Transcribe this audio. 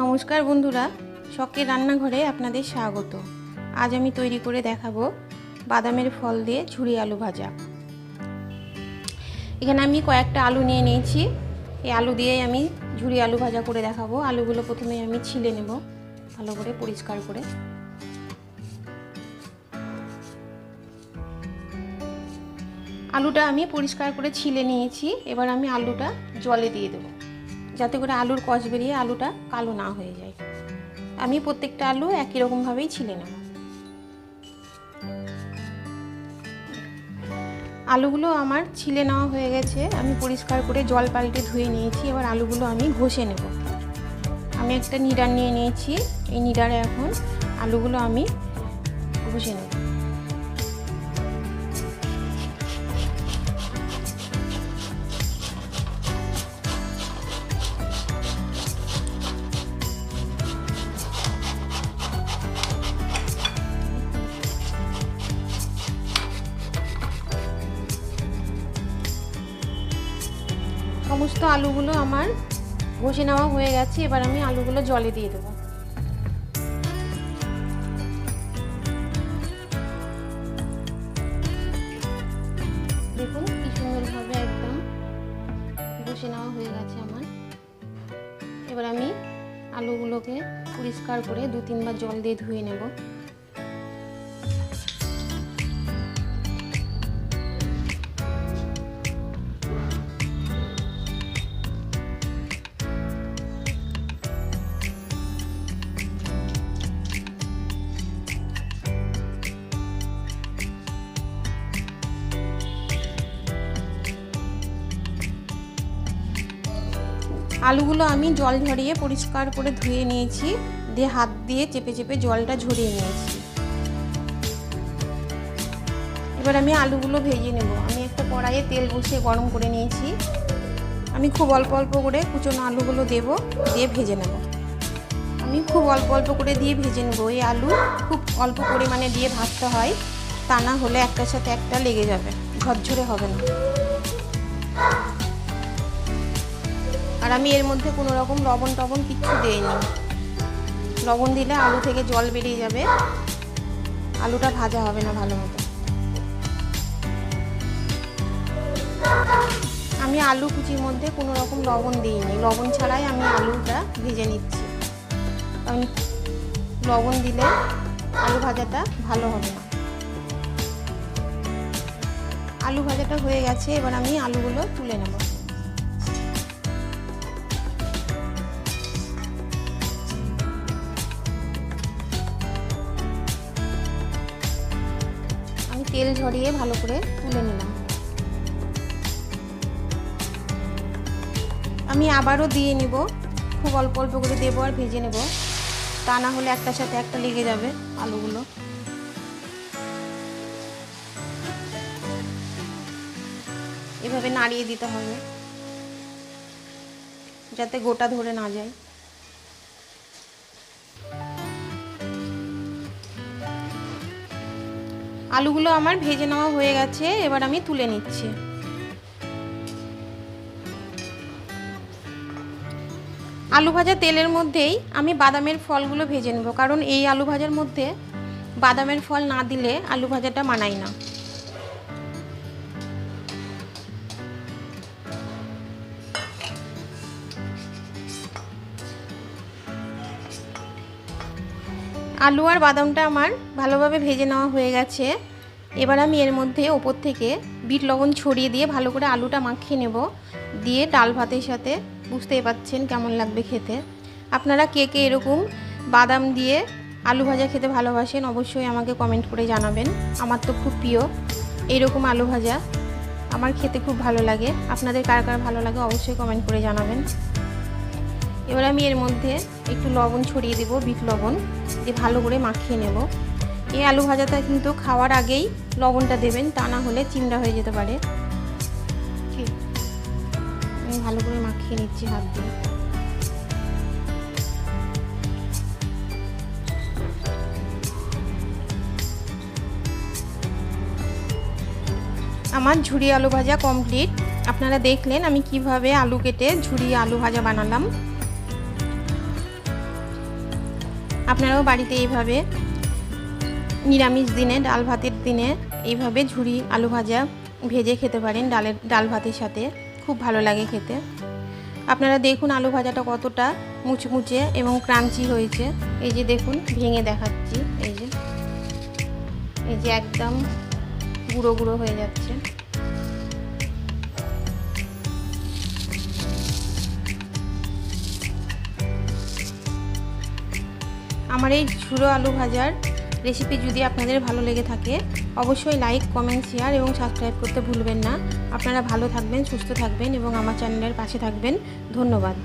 নমস্কার বন্ধুরা, শখের রান্নাঘরে আপনাদের স্বাগত। আজ আমি তৈরি করে দেখাবো বাদামের ফল দিয়ে ঝুরি আলু ভাজা। এখানে আমি কয়েকটা আলু নিয়ে নিয়েছি। এই আলু দিয়েই আমি ঝুরি আলু ভাজা করে দেখাবো। আলুগুলো প্রথমে আমি ছিলে নেব, ভালো করে পরিষ্কার করে। আলুটা আমি পরিষ্কার করে ছিলে নিয়েছি। এবার আমি আলুটা জলে দিয়ে দেবো। যাতে করে আলুর কষ বেরিয়ে আলুটা কালো না হয়ে যায়। আমি প্রত্যেকটা আলু একই রকমভাবেই ছিলে নেব। আলুগুলো আমার ছিলে নেওয়া হয়ে গেছে। আমি পরিষ্কার করে জল পাল্টে ধুয়ে নিয়েছি। এবার আলুগুলো আমি ঘষে নেব। আমি একটা নিডার নিয়ে নিয়েছি। এই নিডারে এখন আলুগুলো আমি ঘষে নেব। সমস্ত আলুগুলো আমার ঘষে নেওয়া হয়ে গেছে, এবার আমি আলুগুলো জলে দিয়ে দেবো। দেখুন একদম নেওয়া হয়ে গেছে আমার। এবার আমি আলুগুলোকে পরিষ্কার করে দু তিনবার জল দিয়ে ধুয়ে নেব। আলুগুলো আমি জল ঝরিয়ে পরিষ্কার করে ধুয়ে নিয়েছি, দিয়ে হাত দিয়ে চেপে চেপে জলটা ঝরিয়ে নিয়েছি। এবার আমি আলুগুলো ভেজে নেব। আমি একটা কড়াইয়ে তেল বসিয়ে গরম করে নিয়েছি। আমি খুব অল্প অল্প করে কুচনো আলুগুলো দেব, দিয়ে ভেজে নেব। আমি খুব অল্প অল্প করে দিয়ে ভেজে নেব। এই আলু খুব অল্প পরিমাণে দিয়ে ভাজতে হয়, তা না হলে একটার সাথে একটা লেগে যাবে, ঝরঝরে হবে না। আর আমি এর মধ্যে কোনো রকম লবণ টবণ কিচ্ছু দিইনি। লবণ দিলে আলু থেকে জল বেরিয়ে যাবে। আলুটা ভাজা হবে না ভালো মতো। আমি আলু কুচির মধ্যে কোনো রকম লবণ দিইনি। লবণ ছাড়াই আমি আলুটা ভেজে নিচ্ছি। কারণ লবণ দিলে আলু ভাজাটা ভালো হবে আলু ভাজাটা হয়ে গেছে, এবার আমি আলুগুলো তুলে নেব। তেল ঝরিয়ে ভালো করে তুলে নিলাম। আমি আবারও দিয়ে নিব। খুব অল্প অল্প করে দেবো আর ভেজে নেব। তা না হলে একটার সাথে একটা লেগে যাবে আলুগুলো। এভাবে নাড়িয়ে দিতে হবে। যাতে গোটা ধরে না যায়। আলুগুলো আমার ভেজে নেওয়া হয়ে গেছে, এবার আমি তুলে নিচ্ছি। আলু ভাজা তেলের মধ্যেই আমি বাদামের ফলগুলো ভেজে নেব, কারণ এই আলু ভাজার মধ্যে বাদামের ফল না দিলে আলু ভাজাটা মানায় না। আলু আর বাদামটা আমার ভালোভাবে ভেজে নেওয়া হয়ে গেছে। এবার আমি এর মধ্যে ওপর থেকে বিট লবণ ছড়িয়ে দিয়ে ভালো করে আলুটা মাখিয়ে নেব। দিয়ে ডাল ভাতের সাথে বুঝতেই পাচ্ছেন কেমন লাগবে খেতে। আপনারা কে কে এরকম বাদাম দিয়ে আলু ভাজা খেতে ভালোবাসেন অবশ্যই আমাকে কমেন্ট করে জানাবেন। আমার তো খুব প্রিয় এইরকম আলু ভাজা। আমার খেতে খুব ভালো লাগে। আপনাদের কার কার ভালো লাগে অবশ্যই কমেন্ট করে জানাবেন। এবার আমি এর মধ্যে একটু লবণ ছড়িয়ে দেবো, বিট লবণ, দিয়ে ভালো করে মাখিয়ে নেব। এই আলু ভাজাটা কিন্তু খাওয়ার আগেই লবণটা দেবেন, তা না হলে চিমড়া হয়ে যেতে পারে। আমি ভালো করে মাখিয়ে নিচ্ছি হাত দিয়ে। আমার ঝুড়ি আলু ভাজা কমপ্লিট আপনারা দেখলেন আমি কীভাবে আলু কেটে ঝুড়ি আলু ভাজা বানালাম। আপনারাও বাড়িতে এইভাবে নিরামিষ দিনে, ডাল ভাতের দিনে এইভাবে ঝুরি আলু ভাজা ভেজে খেতে পারেন ডালের, ডাল ভাতের সাথে। খুব ভালো লাগে খেতে। আপনারা দেখুন আলু ভাজাটা কতটা মুচমুচে এবং ক্রাঞ্চি হয়েছে। এই যে দেখুন, ভেঙে দেখাচ্ছি। এই যে এই যে একদম গুঁড়ো গুঁড়ো হয়ে যাচ্ছে। আমার এই ঝুড়ো আলু ভাজার রেসিপি যদি আপনাদের ভালো লেগে থাকে, অবশ্যই লাইক কমেন্ট শেয়ার এবং সাবস্ক্রাইব করতে ভুলবেন না। আপনারা ভালো থাকবেন, সুস্থ থাকবেন এবং আমার চ্যানেলের পাশে থাকবেন। ধন্যবাদ।